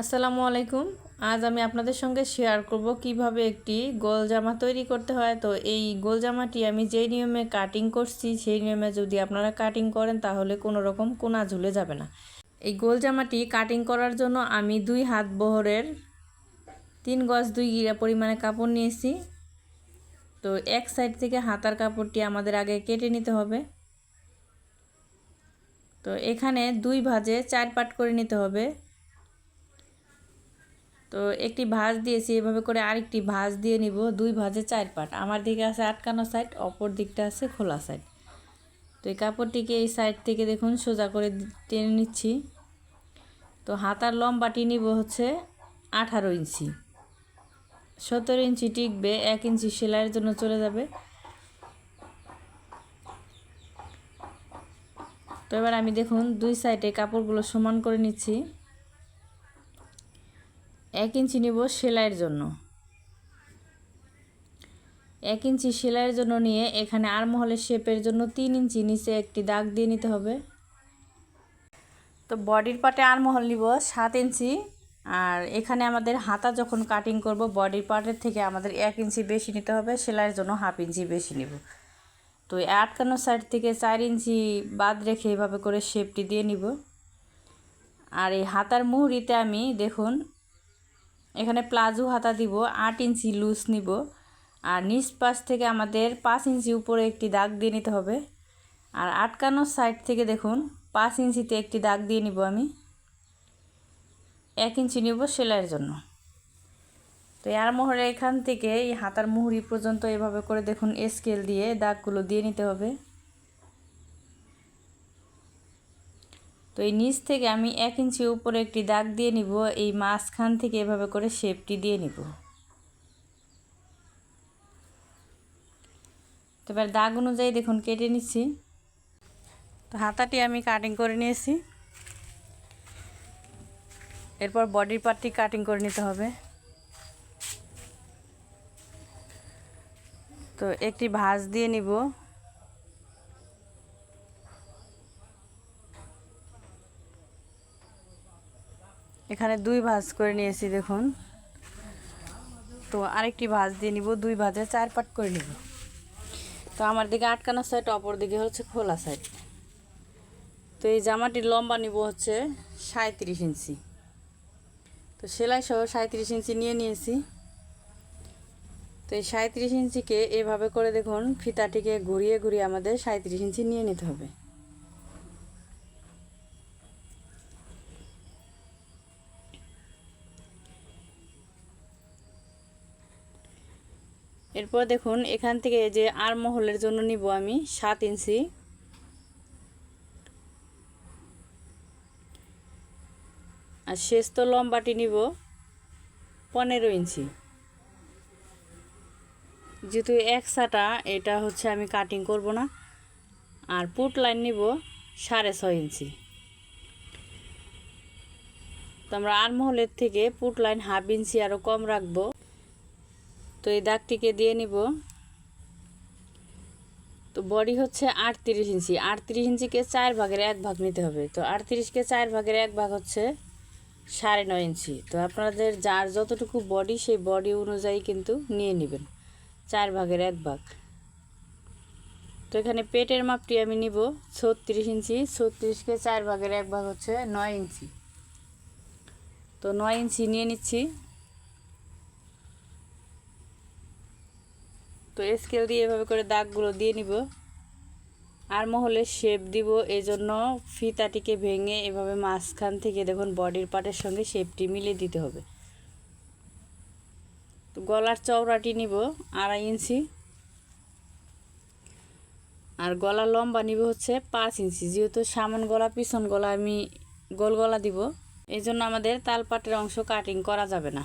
আসসালামু আলাইকুম। আজ আমি আপনাদের সঙ্গে শেয়ার করব কীভাবে একটি গোল জামা তৈরি করতে হয়। তো এই গোল জামাটি আমি যেই নিয়মে কাটিং করছি, সেই নিয়মে যদি আপনারা কাটিং করেন, তাহলে কোনো রকম কোনা ঝুলে যাবে না। এই গোল জামাটি কাটিং করার জন্য আমি দুই হাত বহরের তিন গজ দুই গিরা পরিমাণে কাপড় নিয়েছি। তো এক সাইড থেকে হাতার কাপড়টি আমাদের আগে কেটে নিতে হবে। তো এখানে দুই ভাজে চার পাট করে নিতে হবে। তো একটি ভাঁজ দিয়েছি, এভাবে করে আরেকটি ভাঁজ দিয়ে নিব। দুই ভাঁজে চার পাট। আমার দিকে আছে আটকানো সাইড অপর দিকটা আছে খোলা সাইড তো এই কাপড়টিকে এই সাইড থেকে দেখুন, সোজা করে টেনে নিচ্ছি। তো হাতার লম্বাটি নিব হচ্ছে আঠারো ইঞ্চি। সতেরো ইঞ্চি টিকবে, এক ইঞ্চি সেলাইয়ের জন্য চলে যাবে। তো এবার আমি দেখুন, দুই সাইডে কাপড়গুলো সমান করে নিচ্ছি। এক ইঞ্চি নিব সেলাইয়ের জন্য। এক ইঞ্চি সেলাইয়ের জন্য নিয়ে এখানে আর মহলের শেপের জন্য তিন ইঞ্চি নিচে একটি দাগ দিয়ে নিতে হবে। তো বডির পার্টে আর মহল নিব সাত ইঞ্চি। আর এখানে আমাদের হাতা যখন কাটিং করব, বডির পার্টের থেকে আমাদের এক ইঞ্চি বেশি নিতে হবে, সেলাইয়ের জন্য হাফ ইঞ্চি বেশি নিব। তো আটকানো সাইড থেকে চার ইঞ্চি বাদ রেখে এভাবে করে শেপটি দিয়ে নিব। আর এই হাতার মুহুরিতে আমি দেখুন এখানে প্লাজো হাতা দিব, আট ইঞ্চি লুজ নিব। আর নিচ পাশ থেকে আমাদের পাঁচ ইঞ্চি উপরে একটি দাগ দিয়ে নিতে হবে। আর আটকানোর সাইড থেকে দেখুন, পাঁচ ইঞ্চিতে একটি দাগ দিয়ে নিব আমি। এক ইঞ্চি নিব সেলাইয়ের জন্য। তো এর মোহরে এখান থেকে এই হাতার মুহুরি পর্যন্ত এভাবে করে দেখুন, স্কেল দিয়ে দাগগুলো দিয়ে নিতে হবে। তো এই নিচ থেকে আমি এক ইঞ্চি উপরে একটি দাগ দিয়ে নিব, এই মাঝখান থেকে এভাবে করে শেপটি দিয়ে নিব। তো এবার দাগ অনুযায়ী দেখুন, কেটে নিচ্ছি। তো হাতাটি আমি কাটিং করে নিয়েছি। এরপর বডির পার্টটি কাটিং করে নিতে হবে। তো একটি ভাঁজ দিয়ে নিব। এখানে দুই ভাঁজ করে নিয়েছি, দেখুন। তো আরেকটি ভাঁজ দিয়ে নিব, দুই ভাঁজে চার পাট করে নিব। তো আমার দিকে আটকানো সাইড অপর দিকে হচ্ছে খোলা সাইড তো এই জামাটির লম্বা নিব হচ্ছে সাঁত্রিশ ইঞ্চি। তো সেলাই সহ সাঁত্রিশ ইঞ্চি নিয়ে নিয়েছি। তো এই সাঁত্রিশ ইঞ্চিকে এভাবে করে দেখুন, ফিতাটিকে ঘুরিয়ে ঘুরিয়ে আমাদের সাঁত্রিশ ইঞ্চি নিয়ে নিতে হবে। এরপর দেখুন, এখান থেকে যে আর মহলের জন্য নিব আমি সাত ইঞ্চি। আর শেষ তো লম্বাটি নিব পনেরো ইঞ্চি। যেহেতু এক সাটা এটা হচ্ছে আমি কাটিং করব না। আর পুট লাইন নিব সাড়ে ছয় ইঞ্চি। তো আমরা আরমহলের থেকে পুট লাইন হাফ ইঞ্চি আরও কম রাখব। তো এই দাগটিকে দিয়ে নিব। তো বডি হচ্ছে আটত্রিশ ইঞ্চি। আটত্রিশ ইঞ্চিকে চার ভাগের এক ভাগ নিতে হবে। তো আটত্রিশকে চার ভাগের এক ভাগ হচ্ছে সাড়ে নয় ইঞ্চি। তো আপনাদের যার যতটুকু বডি, সেই বডি অনুযায়ী কিন্তু নিয়ে নেবেন। চার ভাগের এক ভাগ। তো এখানে পেটের মাপটি আমি নিব ছত্রিশ ইঞ্চি। ছত্রিশকে চার ভাগের এক ভাগ হচ্ছে নয় ইঞ্চি। তো নয় ইঞ্চি নিয়ে নিচ্ছি। তো স্কেল দিয়ে এভাবে করে দাগগুলো দিয়ে নিব। আর মহলে শেপ দিব এই জন্য ফিতাটিকে ভেঙে এভাবে মাঝখান থেকে দেখুন বডির পার্টের সঙ্গে শেপটি মিলিয়ে দিতে হবে। তো গলার চওড়াটি নিব আড়াই ইঞ্চি। আর গলা লম্বা নিব হচ্ছে পাঁচ ইঞ্চি। যেহেতু সামন গলা, পিছন গলা আমি গোল গলা দিব এই জন্য আমাদের তালপাটের অংশ কাটিং করা যাবে না।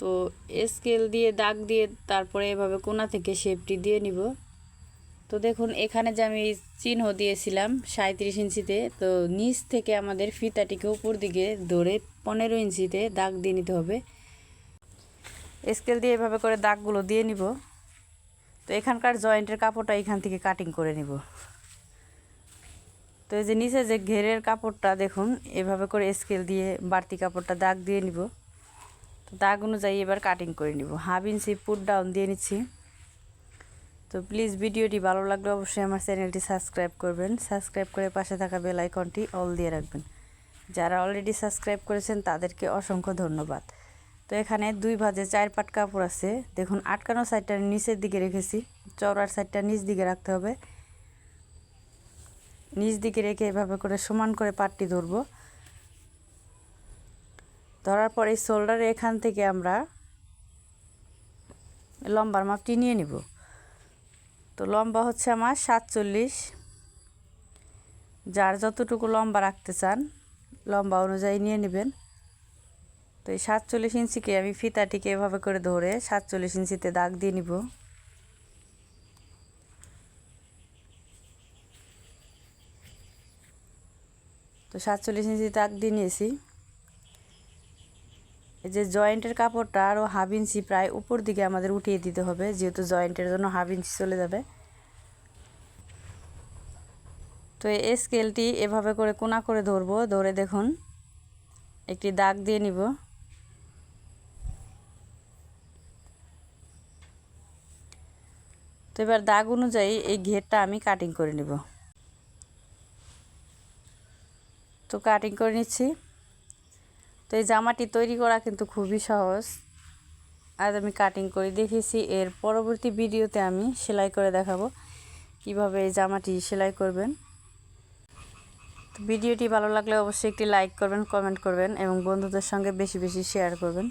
তো স্কেল দিয়ে, দাগ দিয়ে, তারপরে এভাবে কোনা থেকে শেপটি দিয়ে নিব। তো দেখুন, এখানে যে আমি চিহ্ন দিয়েছিলাম সাঁত্রিশ ইঞ্চিতে, তো নিচ থেকে আমাদের ফিতাটিকে উপর দিকে ধরে পনেরো ইঞ্চিতে দাগ দিয়ে নিতে হবে। স্কেল দিয়ে এভাবে করে দাগগুলো দিয়ে নিব। তো এখানকার জয়েন্টের কাপড়টা এখান থেকে কাটিং করে নিব। তো এই যে নিচে যে ঘেরের কাপড়টা, দেখুন, এভাবে করে স্কেল দিয়ে বাড়তি কাপড়টা দাগ দিয়ে নিব। তো দাগ অনুযায়ী এবার কাটিং করে নিব। হাফ ইঞ্চি পুট ডাউন দিয়ে নিচ্ছি। তো প্লিজ ভিডিওটি ভালো লাগলে অবশ্যই আমার চ্যানেলটি সাবস্ক্রাইব করবেন। সাবস্ক্রাইব করে পাশে থাকা বেল আইকনটি অল দিয়ে রাখবেন। যারা অলরেডি সাবস্ক্রাইব করেছেন, তাদেরকে অসংখ্য ধন্যবাদ। তো এখানে দুই ভাজে চার পাট কাপড় আছে। দেখুন, আটকানো সাইডটা নিচের দিকে রেখেছি। চওড়ার সাইডটা নিচ দিকে রাখতে হবে। নিচ দিকে রেখে এভাবে করে সমান করে পাটটি ধরবো। ধরার পর এই শোল্ডারে এখান থেকে আমরা লম্বার মাপটি নিয়ে নিব। তো লম্বা হচ্ছে আমার সাতচল্লিশ। যার যতটুকু লম্বা রাখতে চান, লম্বা অনুযায়ী নিয়ে নেবেন। তো এই সাতচল্লিশ ইঞ্চিকে আমি ফিতাটিকে এভাবে করে ধরে সাতচল্লিশ ইঞ্চিতে দাগ দিয়ে নিব। তো সাতচল্লিশ ইঞ্চি দাগ দিয়ে নিয়েছি। যে জয়েন্টের কাপড়টা আরও হাফ ইঞ্চি প্রায় উপর দিকে আমাদের উঠিয়ে দিতে হবে, যেহেতু জয়েন্টের জন্য হাফ ইঞ্চি চলে যাবে। তো এই স্কেলটি এভাবে করে কোনা করে ধরবো, ধরে দেখুন, একটি দাগ দিয়ে নিব। তো এবার দাগ অনুযায়ী এই ঘেরটা আমি কাটিং করে নিব। তো কাটিং করে নিচ্ছি। তো এই জামাটি তৈরি করা কিন্তু খুবই সহজ। আজ আমি কাটিং করে দেখেছি, এর পরবর্তী ভিডিওতে আমি সেলাই করে দেখাবো কীভাবে এই জামাটি সেলাই করবেন। তো ভিডিওটি ভালো লাগলে অবশ্যই একটি লাইক করবেন কমেন্ট করবেন এবং বন্ধুদের সঙ্গে বেশি বেশি শেয়ার করবেন।